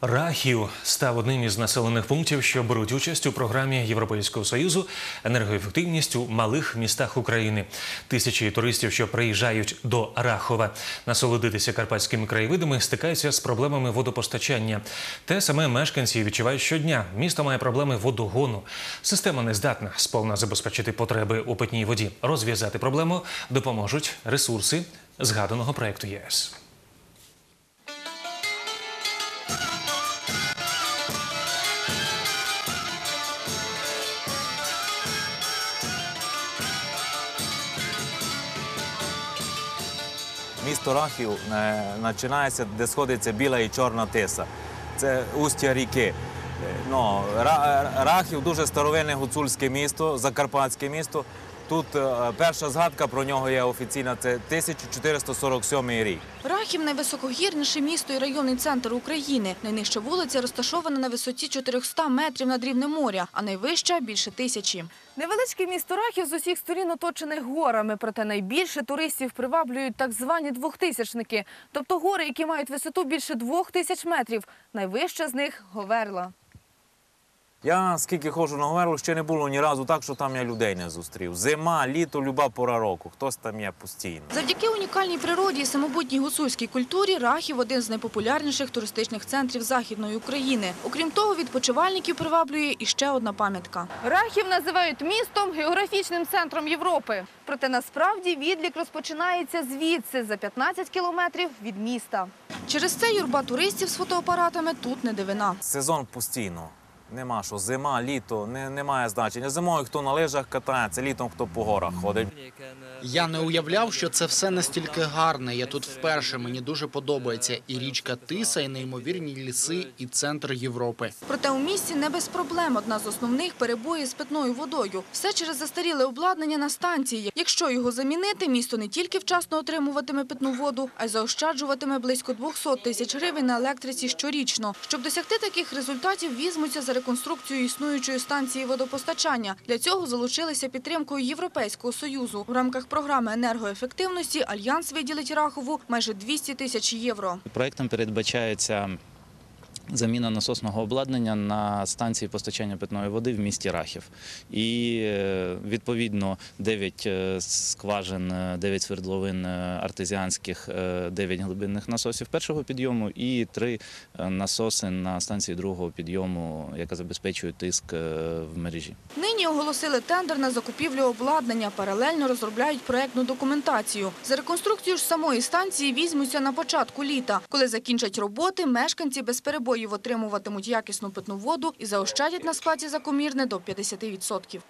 Рахів став одним із населених пунктів, що беруть участь у програмі Європейського союзу енергоефективність у малих містах України. Тисячі туристів, що приїжджають до Рахова насолодитися карпатськими краєвидами, стикаються з проблемами водопостачання. Те саме мешканці відчувають щодня. Місто має проблеми водогону. Система не здатна сповна забезпечити потреби у питній воді. Розв'язати проблему допоможуть ресурси згаданого проекту ЄС. Місто Рахів е, починається, де сходиться біла і чорна тиса. Це устя ріки. Е, Ну, Рахів дуже старовинне гуцульське місто, закарпатське місто. Тут е, перша згадка про нього є офіційна, це 1447 рік. Рахів найвисокогірніше місто і районний центр України. Найнижча вулиця розташована на висоті 400 метрів над рівнем моря, а найвища – більше тисячі. Невеличке місто Рахів з усіх сторін оточене горами, проте найбільше туристів приваблюють так звані двохтисячники, тобто гори, які мають висоту більше двох тисяч метрів. Найвища з них – Говерла. Я скільки ходжу на Говерлу, ще не було ні разу так, що там я людей не зустрів. Зима, літо, люба пора року. Хтось там є постійно. Завдяки унікальній природі і самобутній гуцульській культурі Рахів – один з найпопулярніших туристичних центрів Західної України. Окрім того, відпочивальників приваблює і ще одна пам'ятка. Рахів називають містом географічним центром Європи. Проте насправді відлік розпочинається звідси, за 15 кілометрів від міста. Через це юрба туристів з фотоапаратами тут не дивина. Сезон постійно. Нема що, зима, літо, не, немає значення. Зимою хто на лижах катається, літом хто по горах ходить. Я не уявляв, що це все настільки гарне. Я тут вперше. Мені дуже подобається і річка Тиса, і неймовірні ліси, і центр Європи. Проте у місті не без проблем. Одна з основних – перебої з питною водою. Все через застаріле обладнання на станції. Якщо його замінити, місто не тільки вчасно отримуватиме питну воду, а й заощаджуватиме близько 200 тисяч гривень на електриці щорічно. Щоб досягти таких результатів, візьмуться за реконструкцію існуючої станції водопостачання. Для цього залучилися підтримкою Європейського Союзу. В рамках програми енергоефективності Альянс виділить Рахову майже 200 тисяч євро. Проектом передбачається заміна насосного обладнання на станції постачання питної води в місті Рахів. І е, відповідно 9 скважин, е, 9 свердловин е, артезіанських, 9 глибинних насосів першого підйому і 3 насоси на станції другого підйому, яка забезпечує тиск в мережі. Нині оголосили тендер на закупівлю обладнання, паралельно розробляють проектну документацію. За реконструкцію ж самої станції візьмуться на початку літа. Коли закінчать роботи, мешканці без перебоїв отримуватимуть якісну питну воду і заощадять на сплаті за комірне до 50%.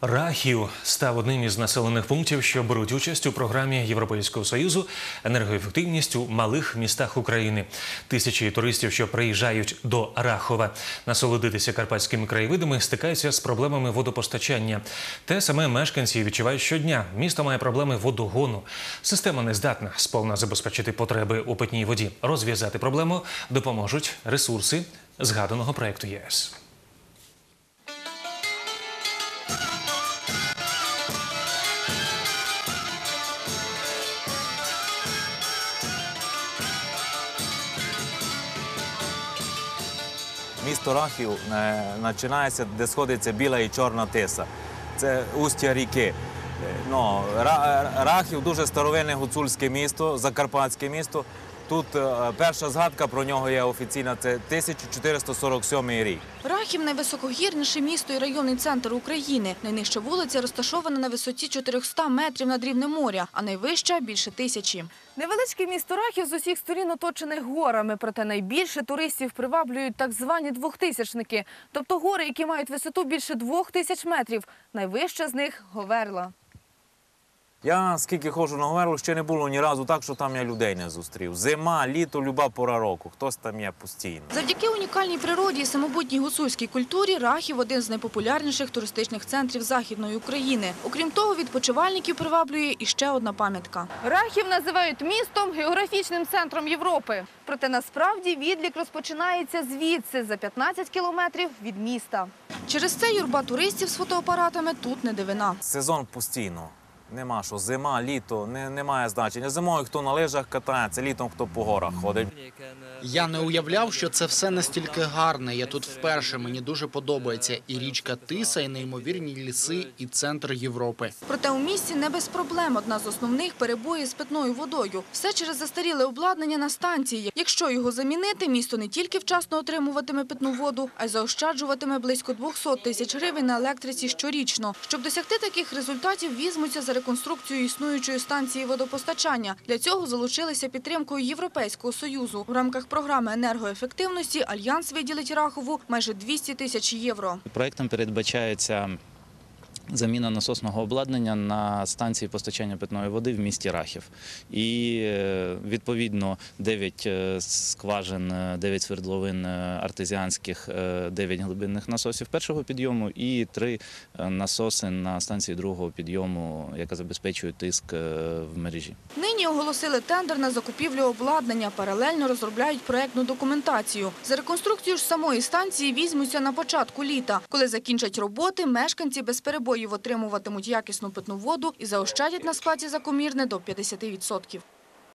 Рахів став одним із населених пунктів, що беруть участь у програмі Європейського союзу енергоефективність у малих містах України. Тисячі туристів, що приїжджають до Рахова насолодитися карпатськими краєвидами, стикаються з проблемами водопостачання. Те саме мешканці відчувають щодня. Місто має проблеми водогону. Система не здатна сповна забезпечити потреби у питній воді. Розв'язати проблему допоможуть ресурси згаданого проекту ЄС. Місто Рахів е, починається, де сходиться біла і чорна тиса. Це устя ріки. Е, Ну, Рахів дуже старовинне гуцульське місто, закарпатське місто. Тут е, перша згадка про нього є офіційна, це 1447 рік. Рахів – найвисокогірніше місто і районний центр України. Найнижча вулиця розташована на висоті 400 метрів над рівнем моря, а найвища – більше тисячі. Невеличке місто Рахів з усіх сторін оточене горами, проте найбільше туристів приваблюють так звані двохтисячники, тобто гори, які мають висоту більше двох тисяч метрів. Найвища з них – Говерла. Я скільки ходжу на Говерлу, ще не було ні разу так, що там я людей не зустрів. Зима, літо, люба пора року. Хтось там є постійно. Завдяки унікальній природі і самобутній гуцульській культурі Рахів – один з найпопулярніших туристичних центрів Західної України. Окрім того, відпочивальників приваблює і ще одна пам'ятка. Рахів називають містом географічним центром Європи. Проте насправді відлік розпочинається звідси, за 15 кілометрів від міста. Через це юрба туристів з фотоапаратами тут не дивина. Сезон постійно. Нема що, зима, літо, не, немає значення. Зимою хто на лижах катається, літом хто по горах ходить. Я не уявляв, що це все настільки гарне. Я тут вперше. Мені дуже подобається і річка Тиса, і неймовірні ліси, і центр Європи. Проте у місті не без проблем одна з основних – перебої з питною водою. Все через застаріле обладнання на станції. Якщо його замінити, місто не тільки вчасно отримуватиме питну воду, а й заощаджуватиме близько 200 тисяч гривень на електриці щорічно. Щоб досягти таких результатів, візьмуться за реконструкцію існуючої станції водопостачання. Для цього залучилися підтримкою Європейського Союзу. В рамках програми енергоефективності Альянс виділить Рахову майже 200 тисяч євро. Проектом передбачається заміна насосного обладнання на станції постачання питної води в місті Рахів. І е, відповідно 9 скважин, е, 9 свердловин е, артезіанських, 9 глибинних насосів першого підйому і 3 насоси на станції другого підйому, яка забезпечує тиск в мережі. Нині оголосили тендер на закупівлю обладнання, паралельно розробляють проектну документацію. За реконструкцію ж самої станції візьмуться на початку літа. Коли закінчать роботи, мешканці без перебоїв отримуватимуть якісну питну воду і заощадять на сплаті за комірне до 50%.